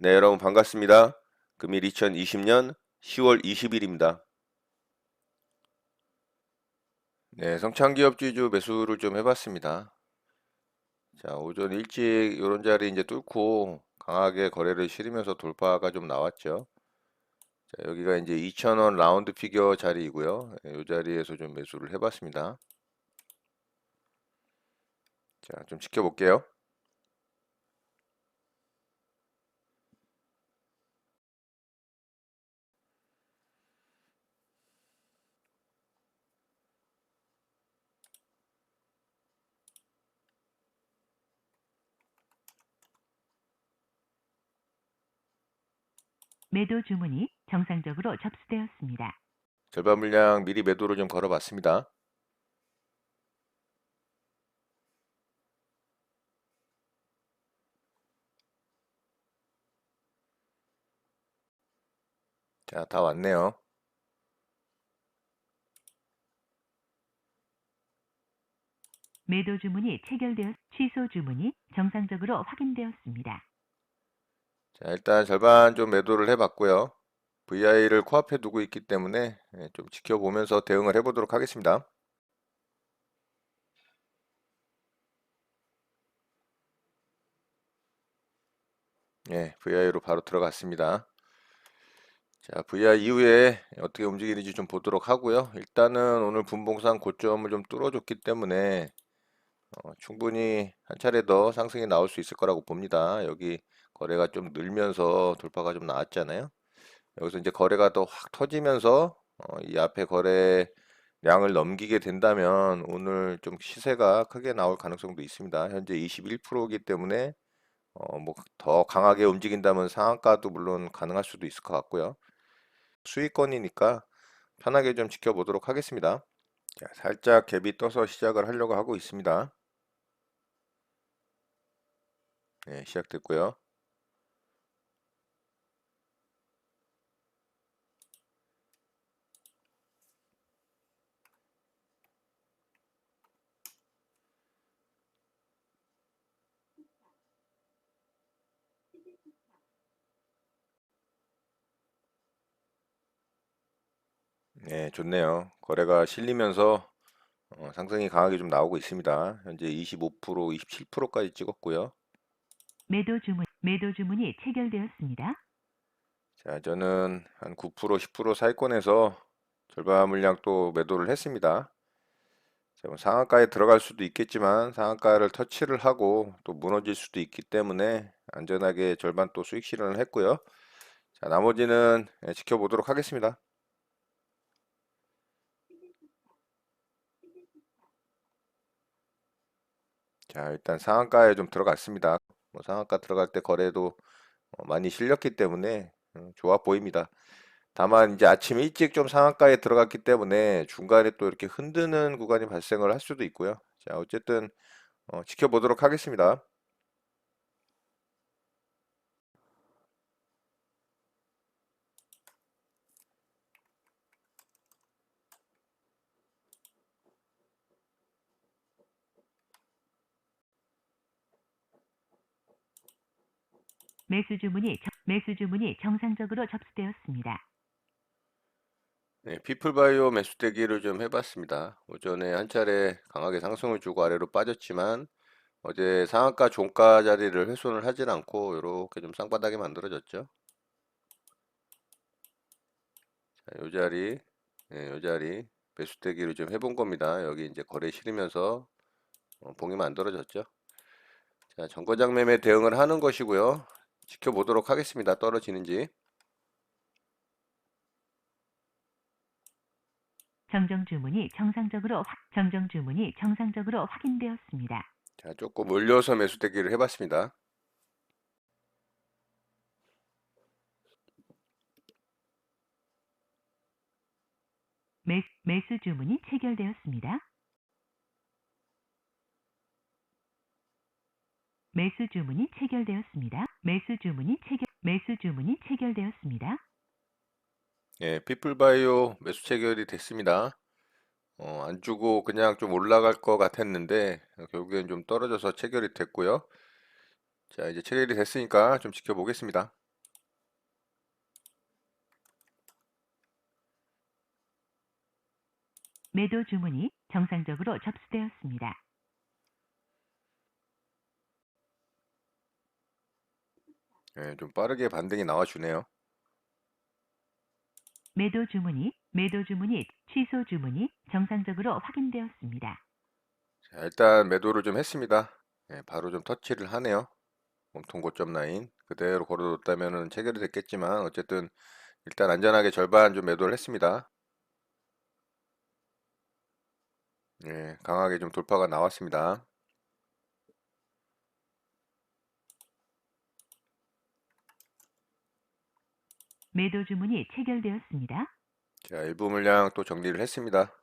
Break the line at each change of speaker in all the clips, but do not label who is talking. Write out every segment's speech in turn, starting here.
네, 여러분 반갑습니다. 금일 2020년 10월 20일입니다. 네, 성창기업 주주 매수를 좀 해봤습니다. 자, 오전 일찍 이런 자리 이제 뚫고 강하게 거래를 실으면서 돌파가 좀 나왔죠. 자, 여기가 이제 2,000원 라운드 피겨 자리이고요. 이 자리에서 좀 매수를 해봤습니다. 자, 좀 지켜볼게요.
매도 주문이 정상적으로 접수되었습니다.
절반 물량 미리 매도를 좀 걸어봤습니다. 자, 다 왔네요.
매도 주문이 체결되어 취소 주문이 정상적으로 확인되었습니다.
자, 일단 절반 좀 매도를 해봤고요. VI를 코앞에 두고 있기 때문에 예, 좀 지켜보면서 대응을 해보도록 하겠습니다. 예, VI로 바로 들어갔습니다. 자, VI 이후에 어떻게 움직이는지 좀 보도록 하고요. 일단은 오늘 분봉상 고점을 좀 뚫어줬기 때문에 어, 충분히 한 차례 더 상승이 나올 수 있을 거라고 봅니다. 여기 거래가 좀 늘면서 돌파가 좀 나왔잖아요. 여기서 이제 거래가 더 확 터지면서 어, 이 앞에 거래량을 넘기게 된다면 오늘 좀 시세가 크게 나올 가능성도 있습니다. 현재 21%이기 때문에 어, 뭐 더 강하게 움직인다면 상한가도 물론 가능할 수도 있을 것 같고요. 수익권이니까 편하게 좀 지켜보도록 하겠습니다. 자, 살짝 갭이 떠서 시작을 하려고 하고 있습니다. 네, 시작됐고요. 네, 좋네요. 거래가 실리면서 어, 상승이 강하게 좀 나오고 있습니다. 현재 25%, 27%까지 찍었고요.
매도 주문 매도 주문이 체결되었습니다.
자, 저는 한 9%, 10% 사이권에서 절반 물량 또 매도를 했습니다. 자, 뭐 상한가에 들어갈 수도 있겠지만 상한가를 터치를 하고 또 무너질 수도 있기 때문에 안전하게 절반 또 수익 실현을 했고요. 자, 나머지는 예, 지켜보도록 하겠습니다. 자, 일단 상한가에 좀 들어갔습니다. 뭐 상한가 들어갈 때 거래도 어, 많이 실렸기 때문에 음, 좋아 보입니다. 다만 이제 아침 일찍 좀 상한가에 들어갔기 때문에 중간에 또 이렇게 흔드는 구간이 발생을 할 수도 있고요. 자, 어쨌든 어, 지켜보도록 하겠습니다.
매수 주문이 정- 매수 주문이 정상적으로 접수되었습니다.
네, 피플바이오 매수 대기를 좀 해봤습니다. 오전에 한 차례 강하게 상승을 주고 아래로 빠졌지만 어제 상한가 종가 자리를 훼손을 하진 않고 이렇게 좀 쌍바닥에 만들어졌죠. 자, 요 자리, 네, 요 자리 매수 대기를 좀 해본 겁니다. 여기 이제 거래 실으면서 어, 봉이 만들어졌죠. 자, 정거장 매매 대응을 하는 것이고요. 지켜보도록 하겠습니다. 떨어지는지.
정정 주문이 정상적으로 확- 정정 주문이 정상적으로 확인되었습니다.
자, 조금 올려서 매수대기를 해봤습니다.
매, 매수 주문이 체결되었습니다. 매수 주문이 체결되었습니다. 매수 주문이 체결 매수 주문이 체결되었습니다.
예, 피플바이오 매수 체결이 됐습니다. 어, 안 주고 그냥 좀 올라갈 것 같았는데 어, 결국엔 좀 떨어져서 체결이 됐고요. 자, 이제 체결이 됐으니까 좀 지켜보겠습니다.
매도 주문이 정상적으로 접수되었습니다.
예, 좀 빠르게 반등이 나와주네요.
매도 주문이 매도 주문이 취소 주문이 정상적으로 확인되었습니다.
자, 일단 매도를 좀 했습니다. 예, 바로 좀 터치를 하네요. 몸통 고점 라인 그대로 걸어뒀다면은 체결이 됐겠지만 어쨌든 일단 안전하게 절반 좀 매도를 했습니다. 예, 강하게 좀 돌파가 나왔습니다.
매도 주문이 체결되었습니다.
자, 일부 물량 또 정리를 했습니다.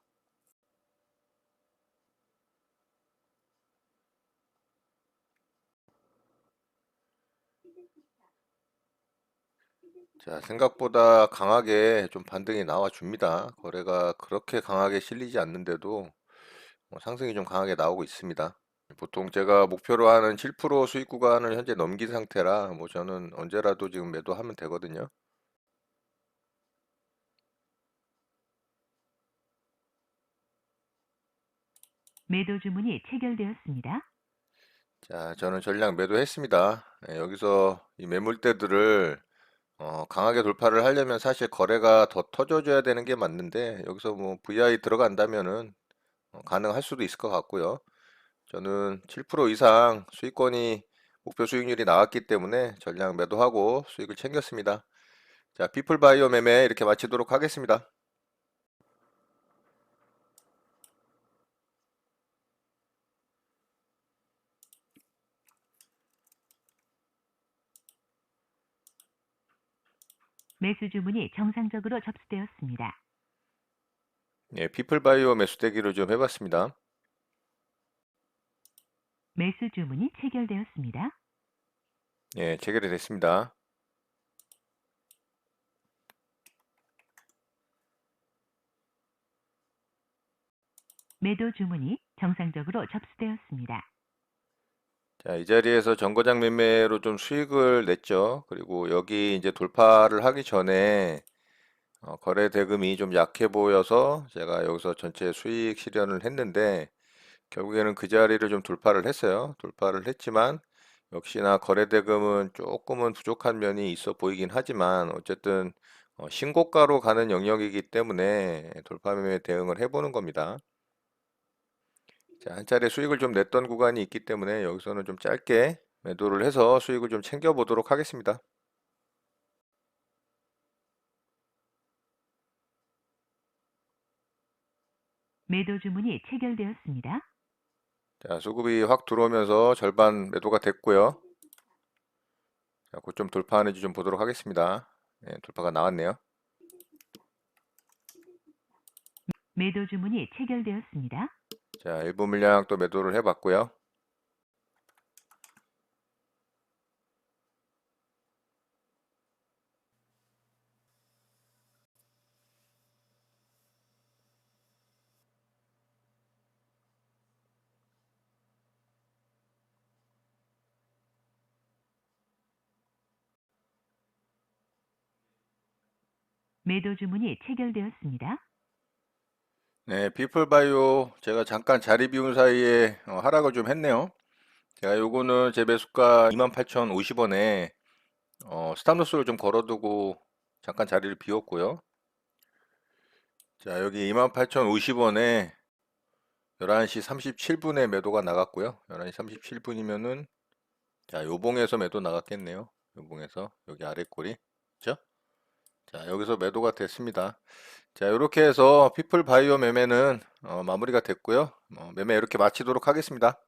자, 생각보다 강하게 좀 반등이 나와 줍니다. 거래가 그렇게 강하게 실리지 않는데도 뭐 상승이 좀 강하게 나오고 있습니다. 보통 제가 목표로 하는 7% 수익 구간을 현재 넘긴 상태라 뭐 저는 언제라도 지금 매도하면 되거든요.
매도 주문이 체결되었습니다.
자, 저는 전량 매도했습니다. 예, 여기서 이 매물대들을 어, 강하게 돌파를 하려면 사실 거래가 더 터져줘야 되는 게 맞는데 여기서 뭐 VI 들어간다면은 어, 가능할 수도 있을 것 같고요. 저는 7% 이상 수익권이 목표 수익률이 나왔기 때문에 전량 매도하고 수익을 챙겼습니다. 자, 피플바이오 매매 이렇게 마치도록 하겠습니다.
매수 주문이 정상적으로 접수되었습니다.
예, 피플바이오 매수대기를 좀 해봤습니다.
매수 주문이 체결되었습니다.
예, 체결이 됐습니다.
매도 주문이 정상적으로 접수되었습니다.
자, 이 자리에서 정거장 매매로 좀 수익을 냈죠. 그리고 여기 이제 돌파를 하기 전에 어, 거래 대금이 좀 약해 보여서 제가 여기서 전체 수익 실현을 했는데 결국에는 그 자리를 좀 돌파를 했어요. 돌파를 했지만 역시나 거래 대금은 조금은 부족한 면이 있어 보이긴 하지만 어쨌든 어, 신고가로 가는 영역이기 때문에 돌파 매매 대응을 해보는 겁니다. 자, 한 차례 수익을 좀 냈던 구간이 있기 때문에 여기서는 좀 짧게 매도를 해서 수익을 좀 챙겨 보도록 하겠습니다.
매도 주문이 체결되었습니다.
자, 수급이 확 들어오면서 절반 매도가 됐고요. 자, 고점 돌파하는지 좀 보도록 하겠습니다. 네, 돌파가 나왔네요.
매도 주문이 체결되었습니다.
자, 일부 물량 또 매도를 해봤고요.
매도 주문이 체결되었습니다.
네, 피플바이오 제가 잠깐 자리 비운 사이에 어, 하락을 좀 했네요. 제가 요거는 제 매수가 28,050원에 어, 스탑로스를 좀 걸어두고 잠깐 자리를 비웠고요. 자, 여기 28,050원에 11시 37분에 매도가 나갔고요. 11시 37분이면은 자, 요봉에서 매도 나갔겠네요. 요봉에서 여기 아래 꼬리. 그죠? 자, 여기서 매도가 됐습니다. 자, 이렇게 해서 피플 바이오 매매는 어, 마무리가 됐고요. 어, 매매 이렇게 마치도록 하겠습니다.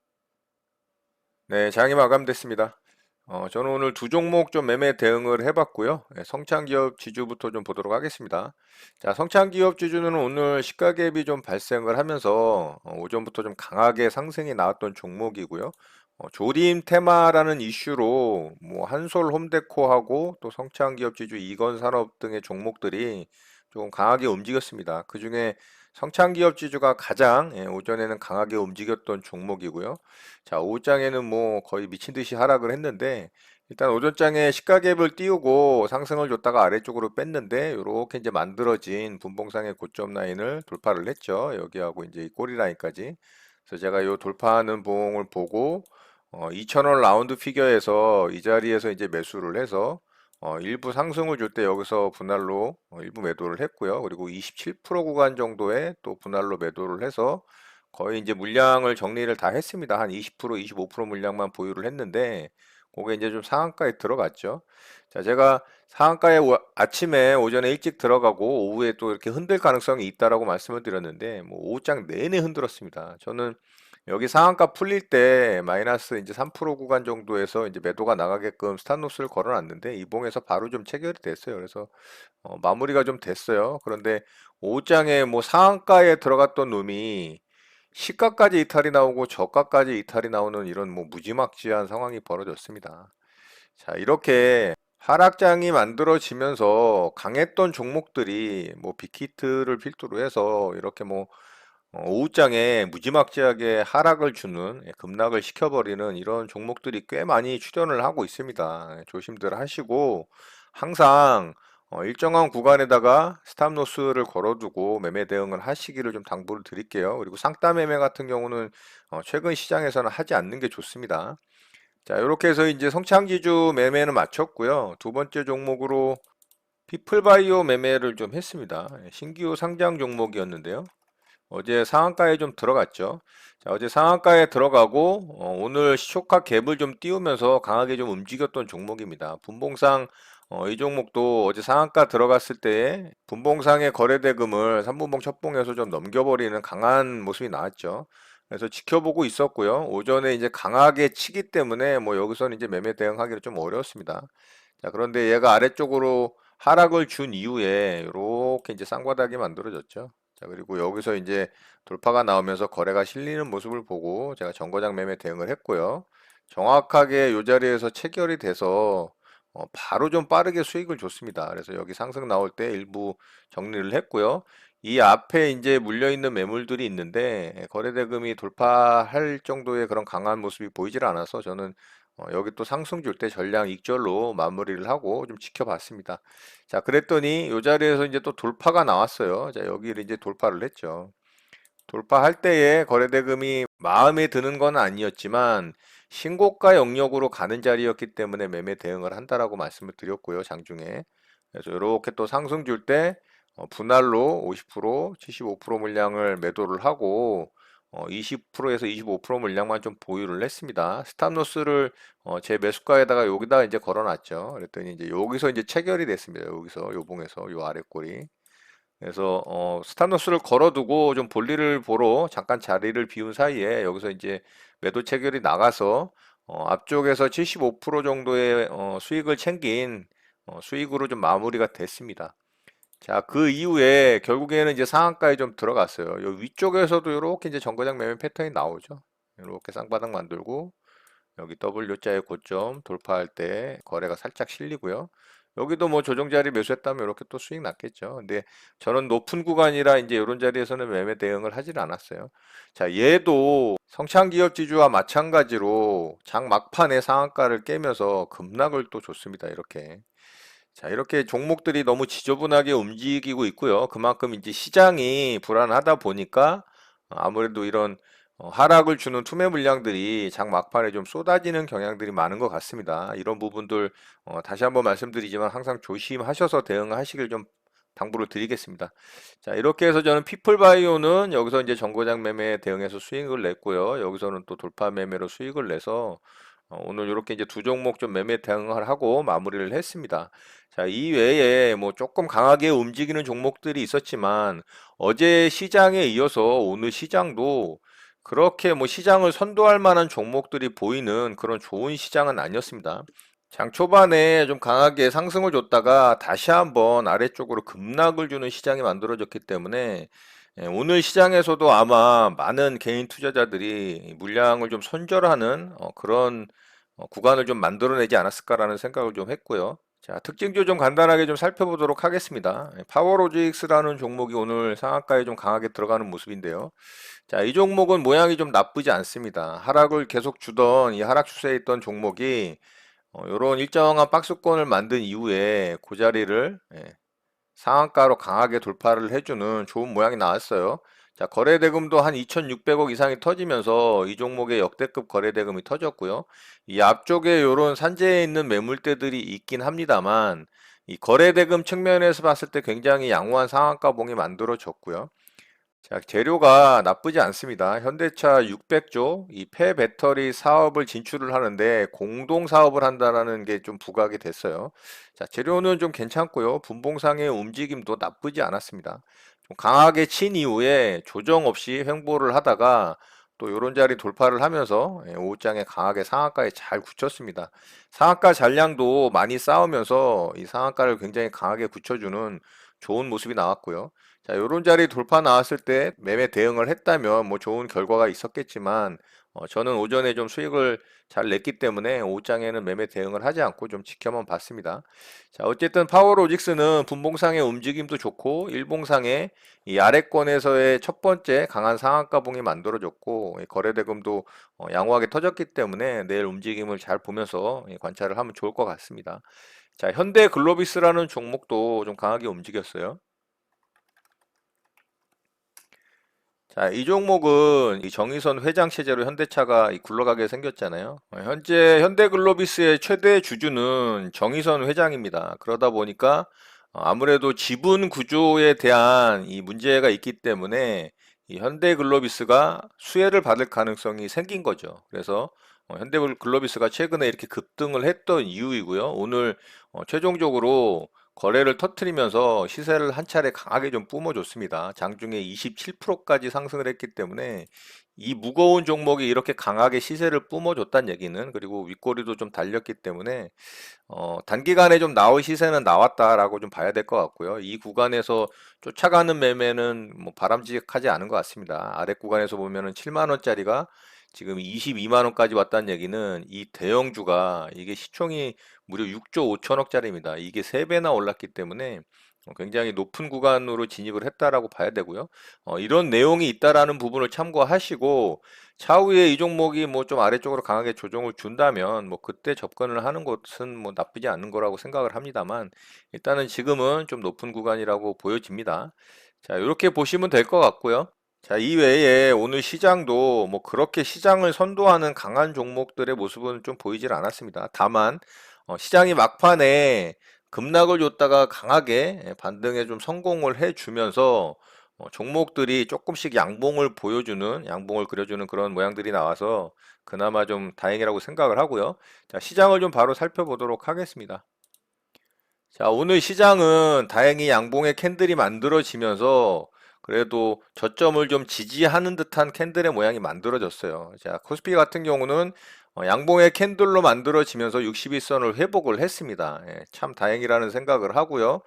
네, 장이 마감됐습니다. 어, 저는 오늘 두 종목 좀 매매 대응을 해봤고요. 네, 성창기업 지주부터 좀 보도록 하겠습니다. 자, 성창기업 지주는 오늘 시가갭이 좀 발생을 하면서 어, 오전부터 좀 강하게 상승이 나왔던 종목이고요. 어, 조림 테마라는 이슈로 뭐 한솔 홈데코하고 또 성창기업 지주 이건산업 등의 종목들이 조금 강하게 움직였습니다. 그 중에 성창기업 지주가 가장 예, 오전에는 강하게 움직였던 종목이고요. 자, 오후장에는 뭐 거의 미친 듯이 하락을 했는데 일단 오전장에 시가갭을 띄우고 상승을 줬다가 아래쪽으로 뺐는데 이렇게 이제 만들어진 분봉상의 고점 라인을 돌파를 했죠. 여기하고 이제 이 꼬리 라인까지. 그래서 제가 이 돌파하는 봉을 보고 어, 2,000원 라운드 피겨에서 이 자리에서 이제 매수를 해서 어, 일부 상승을 줄 때 여기서 분할로 어, 일부 매도를 했고요. 그리고 27% 구간 정도에 또 분할로 매도를 해서 거의 이제 물량을 정리를 다 했습니다. 한 20%, 25% 물량만 보유를 했는데 그게 이제 좀 상한가에 들어갔죠. 자, 제가 상한가에 오- 아침에 오전에 일찍 들어가고 오후에 또 이렇게 흔들 가능성이 있다라고 말씀을 드렸는데 뭐 오후장 내내 흔들었습니다. 저는 여기 상한가 풀릴 때 마이너스 이제 3% 구간 정도에서 이제 매도가 나가게끔 스탑로스를 걸어놨는데 이 봉에서 바로 좀 체결이 됐어요. 그래서 어, 마무리가 좀 됐어요. 그런데 오후장에 뭐 상한가에 들어갔던 놈이 시가까지 이탈이 나오고 저가까지 이탈이 나오는 이런 뭐 무지막지한 상황이 벌어졌습니다. 자, 이렇게 하락장이 만들어지면서 강했던 종목들이 뭐 빅히트를 필두로 해서 이렇게 뭐 어, 오후장에 무지막지하게 하락을 주는 예, 급락을 시켜버리는 이런 종목들이 꽤 많이 출현을 하고 있습니다. 예, 조심들 하시고 항상 어, 일정한 구간에다가 스탑로스를 걸어두고 매매 대응을 하시기를 좀 당부를 드릴게요. 그리고 상따 매매 같은 경우는 어, 최근 시장에서는 하지 않는 게 좋습니다. 자, 이렇게 해서 이제 성창지주 매매는 마쳤고요. 두 번째 종목으로 피플바이오 매매를 좀 했습니다. 예, 신규 상장 종목이었는데요. 어제 상한가에 좀 들어갔죠. 자, 어제 상한가에 들어가고 어, 오늘 시초가 갭을 좀 띄우면서 강하게 좀 움직였던 종목입니다. 분봉상 어, 이 종목도 어제 상한가 들어갔을 때 분봉상의 거래 대금을 3분봉 첫봉에서 좀 넘겨버리는 강한 모습이 나왔죠. 그래서 지켜보고 있었고요. 오전에 이제 강하게 치기 때문에 뭐 여기서는 이제 매매 대응하기가 좀 어려웠습니다. 자, 그런데 얘가 아래쪽으로 하락을 준 이후에 이렇게 이제 쌍바닥이 만들어졌죠. 자, 그리고 여기서 이제 돌파가 나오면서 거래가 실리는 모습을 보고 제가 정거장 매매 대응을 했고요. 정확하게 이 자리에서 체결이 돼서 어, 바로 좀 빠르게 수익을 줬습니다. 그래서 여기 상승 나올 때 일부 정리를 했고요. 이 앞에 이제 물려 있는 매물들이 있는데 거래 대금이 돌파할 정도의 그런 강한 모습이 보이질 않아서 저는 어, 여기 또 상승 줄 때 전량 익절로 마무리를 하고 좀 지켜봤습니다. 자, 그랬더니 이 자리에서 이제 또 돌파가 나왔어요. 자, 여기를 이제 돌파를 했죠. 돌파할 때에 거래 대금이 마음에 드는 건 아니었지만 신고가 영역으로 가는 자리였기 때문에 매매 대응을 한다라고 말씀을 드렸고요, 장중에. 그래서 이렇게 또 상승 줄때 어, 분할로 50%, 75% 물량을 매도를 하고 어, 20%에서 25% 물량만 좀 보유를 했습니다. 스탑로스를 어, 제 매수가에다가 여기다 이제 걸어놨죠. 그랬더니 이제 여기서 이제 체결이 됐습니다. 여기서 요봉에서 요 아래 꼬리. 그래서 어, 스탑로스를 걸어두고 좀 볼일을 보러 잠깐 자리를 비운 사이에 여기서 이제 매도 체결이 나가서 어, 앞쪽에서 75% 정도의 어, 수익을 챙긴 어, 수익으로 좀 마무리가 됐습니다. 자, 그 이후에 결국에는 이제 상한가에 좀 들어갔어요. 요 위쪽에서도 이렇게 이제 정거장 매매 패턴이 나오죠. 이렇게 쌍바닥 만들고 여기 W자의 고점 돌파할 때 거래가 살짝 실리고요. 여기도 뭐 조정 자리 매수했다면 이렇게 또 수익 났겠죠. 근데 저는 높은 구간이라 이제 이런 자리에서는 매매 대응을 하질 않았어요. 자, 얘도 성창기업 지주와 마찬가지로 장 막판에 상한가를 깨면서 급락을 또 줬습니다. 이렇게. 자, 이렇게 종목들이 너무 지저분하게 움직이고 있고요. 그만큼 이제 시장이 불안하다 보니까 아무래도 이런 어, 하락을 주는 투매 물량들이 장 막판에 좀 쏟아지는 경향들이 많은 것 같습니다. 이런 부분들 어, 다시 한번 말씀드리지만 항상 조심하셔서 대응하시길 좀 당부를 드리겠습니다. 자, 이렇게 해서 저는 피플바이오는 여기서 이제 정거장 매매에 대응해서 수익을 냈고요. 여기서는 또 돌파 매매로 수익을 내서 어, 오늘 이렇게 이제 두 종목 좀 매매 대응을 하고 마무리를 했습니다. 자, 이 외에 뭐 조금 강하게 움직이는 종목들이 있었지만 어제 시장에 이어서 오늘 시장도 그렇게 뭐 시장을 선도할 만한 종목들이 보이는 그런 좋은 시장은 아니었습니다. 장 초반에 좀 강하게 상승을 줬다가 다시 한번 아래쪽으로 급락을 주는 시장이 만들어졌기 때문에 예, 오늘 시장에서도 아마 많은 개인 투자자들이 물량을 좀 손절하는 어, 그런 어, 구간을 좀 만들어내지 않았을까라는 생각을 좀 했고요. 자, 특징주 좀 간단하게 좀 살펴보도록 하겠습니다. 예, 파워로직스라는 종목이 오늘 상한가에 좀 강하게 들어가는 모습인데요. 자, 이 종목은 모양이 좀 나쁘지 않습니다. 하락을 계속 주던 이 하락 추세에 있던 종목이 이런 일정한 박스권을 만든 이후에 그 자리를 예, 상한가로 강하게 돌파를 해주는 좋은 모양이 나왔어요. 자, 거래 대금도 한 2,600억 이상이 터지면서 이 종목의 역대급 거래 대금이 터졌고요. 이 앞쪽에 이런 산재에 있는 매물대들이 있긴 합니다만 이 거래 대금 측면에서 봤을 때 굉장히 양호한 상한가 봉이 만들어졌고요. 자, 재료가 나쁘지 않습니다. 현대차 600조 이 폐배터리 사업을 진출을 하는데 공동 사업을 한다라는 게 좀 부각이 됐어요. 자, 재료는 좀 괜찮고요. 분봉상의 움직임도 나쁘지 않았습니다. 좀 강하게 친 이후에 조정 없이 횡보를 하다가 또 요런 자리 돌파를 하면서 예, 오후장에 강하게 상한가에 잘 굳혔습니다. 상한가 잔량도 많이 쌓으면서 이 상한가를 굉장히 강하게 굳혀주는 좋은 모습이 나왔고요. 자, 요런 자리 돌파 나왔을 때 매매 대응을 했다면 뭐 좋은 결과가 있었겠지만 어, 저는 오전에 좀 수익을 잘 냈기 때문에 오후장에는 매매 대응을 하지 않고 좀 지켜만 봤습니다. 자, 어쨌든 파워로직스는 분봉상의 움직임도 좋고 일봉상의 이 아래권에서의 첫 번째 강한 상한가 봉이 만들어졌고 이 거래대금도 어, 양호하게 터졌기 때문에 내일 움직임을 잘 보면서 예, 관찰을 하면 좋을 것 같습니다. 자, 현대 글로비스라는 종목도 좀 강하게 움직였어요. 자, 이 종목은 이 정의선 회장 체제로 현대차가 이 굴러가게 생겼잖아요. 어, 현재 현대글로비스의 최대 주주는 정의선 회장입니다. 그러다 보니까 어, 아무래도 지분 구조에 대한 이 문제가 있기 때문에 이 현대글로비스가 수혜를 받을 가능성이 생긴 거죠. 그래서 어, 현대글로비스가 최근에 이렇게 급등을 했던 이유이고요. 오늘 어, 최종적으로 거래를 터트리면서 시세를 한 차례 강하게 좀 뿜어줬습니다. 장중에 27%까지 상승을 했기 때문에 이 무거운 종목이 이렇게 강하게 시세를 뿜어줬다는 얘기는 그리고 윗꼬리도 좀 달렸기 때문에 어, 단기간에 좀 나올 시세는 나왔다라고 좀 봐야 될 것 같고요. 이 구간에서 쫓아가는 매매는 뭐 바람직하지 않은 것 같습니다. 아래 구간에서 보면은 7만 원짜리가 지금 22만 원까지 왔다는 얘기는 이 대형주가 이게 시총이 무려 6조 5천억짜리입니다. 이게 3배나 올랐기 때문에 어, 굉장히 높은 구간으로 진입을 했다라고 봐야 되고요. 어, 이런 내용이 있다라는 부분을 참고하시고 차후에 이 종목이 뭐 좀 아래쪽으로 강하게 조정을 준다면 뭐 그때 접근을 하는 것은 뭐 나쁘지 않은 거라고 생각을 합니다만 일단은 지금은 좀 높은 구간이라고 보여집니다. 자, 이렇게 보시면 될 것 같고요. 자, 이외에 오늘 시장도 뭐 그렇게 시장을 선도하는 강한 종목들의 모습은 좀 보이질 않았습니다. 다만 어, 시장이 막판에 급락을 줬다가 강하게 예, 반등에 좀 성공을 해주면서 어, 종목들이 조금씩 양봉을 보여주는, 양봉을 그려주는 그런 모양들이 나와서 그나마 좀 다행이라고 생각을 하고요. 자, 시장을 좀 바로 살펴보도록 하겠습니다. 자, 오늘 시장은 다행히 양봉의 캔들이 만들어지면서 그래도 저점을 좀 지지하는 듯한 캔들의 모양이 만들어졌어요. 자, 코스피 같은 경우는 어, 양봉의 캔들로 만들어지면서 62선을 회복을 했습니다. 예, 참 다행이라는 생각을 하고요.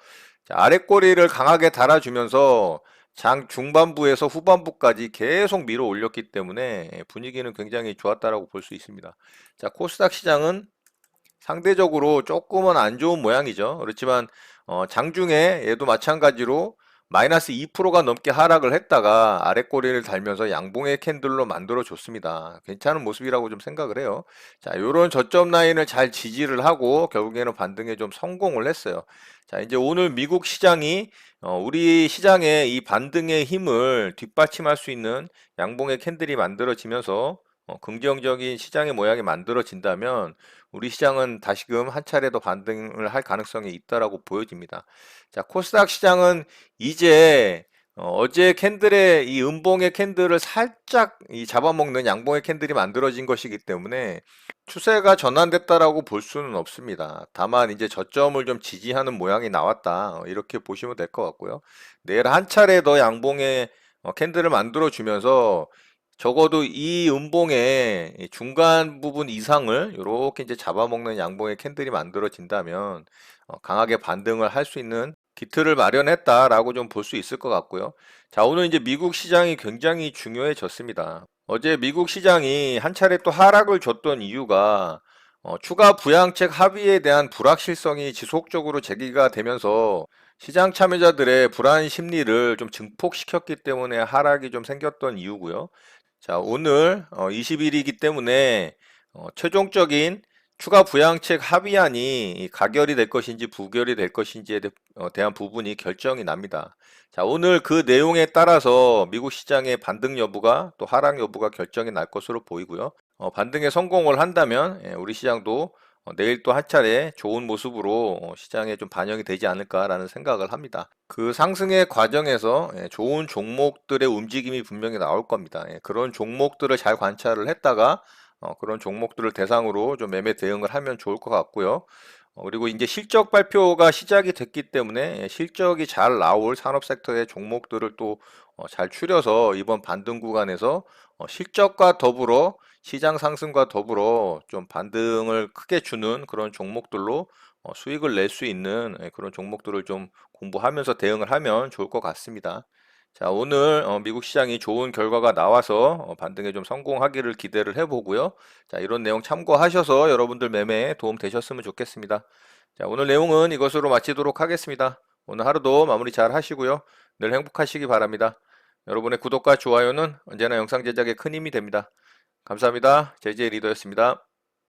자, 아랫꼬리를 강하게 달아주면서 장 중반부에서 후반부까지 계속 밀어 올렸기 때문에 예, 분위기는 굉장히 좋았다라고 볼 수 있습니다. 자, 코스닥 시장은 상대적으로 조금은 안 좋은 모양이죠. 그렇지만 어, 장중에 얘도 마찬가지로 마이너스 2%가 넘게 하락을 했다가 아랫꼬리를 달면서 양봉의 캔들로 만들어 줬습니다. 괜찮은 모습이라고 좀 생각을 해요. 자, 요런 저점 라인을 잘 지지를 하고 결국에는 반등에 좀 성공을 했어요. 자, 이제 오늘 미국 시장이 어, 우리 시장의 이 반등의 힘을 뒷받침할 수 있는 양봉의 캔들이 만들어지면서 어, 긍정적인 시장의 모양이 만들어진다면 우리 시장은 다시금 한 차례 더 반등을 할 가능성이 있다라고 보여집니다. 자, 코스닥 시장은 이제 어, 제 캔들의 이 음봉의 캔들을 살짝 이 잡아먹는 양봉의 캔들이 만들어진 것이기 때문에 추세가 전환됐다라고 볼 수는 없습니다. 다만 이제 저점을 좀 지지하는 모양이 나왔다. 어, 이렇게 보시면 될 것 같고요. 내일 한 차례 더 양봉의 어, 캔들을 만들어 주면서 적어도 이 음봉의 이 중간 부분 이상을 이렇게 이제 잡아먹는 양봉의 캔들이 만들어진다면 어, 강하게 반등을 할 수 있는 기틀을 마련했다라고 좀 볼 수 있을 것 같고요. 자, 오늘 이제 미국 시장이 굉장히 중요해졌습니다. 어제 미국 시장이 한 차례 또 하락을 줬던 이유가 어, 추가 부양책 합의에 대한 불확실성이 지속적으로 제기가 되면서 시장 참여자들의 불안 심리를 좀 증폭시켰기 때문에 하락이 좀 생겼던 이유고요. 자, 오늘 어, 20일이기 때문에 어, 최종적인 추가 부양책 합의안이 이 가결이 될 것인지 부결이 될 것인지에 대- 어, 대한 부분이 결정이 납니다. 자, 오늘 그 내용에 따라서 미국 시장의 반등 여부가 또 하락 여부가 결정이 날 것으로 보이고요. 어, 반등에 성공을 한다면 예, 우리 시장도 어, 내일 또 한 차례 좋은 모습으로 어, 시장에 좀 반영이 되지 않을까라는 생각을 합니다. 그 상승의 과정에서 예, 좋은 종목들의 움직임이 분명히 나올 겁니다. 예, 그런 종목들을 잘 관찰을 했다가 어, 그런 종목들을 대상으로 좀 매매 대응을 하면 좋을 것 같고요. 어, 그리고 이제 실적 발표가 시작이 됐기 때문에 예, 실적이 잘 나올 산업 섹터의 종목들을 또 어, 잘 추려서 이번 반등 구간에서 어, 실적과 더불어 시장 상승과 더불어 좀 반등을 크게 주는 그런 종목들로 어, 수익을 낼 수 있는 예, 그런 종목들을 좀 공부하면서 대응을 하면 좋을 것 같습니다. 자, 오늘 어, 미국 시장이 좋은 결과가 나와서 어, 반등에 좀 성공하기를 기대를 해보고요. 자, 이런 내용 참고하셔서 여러분들 매매에 도움 되셨으면 좋겠습니다. 자, 오늘 내용은 이것으로 마치도록 하겠습니다. 오늘 하루도 마무리 잘 하시고요. 늘 행복하시기 바랍니다. 여러분의 구독과 좋아요는 언제나 영상 제작에 큰 힘이 됩니다. 감사합니다. 제재 리더였습니다.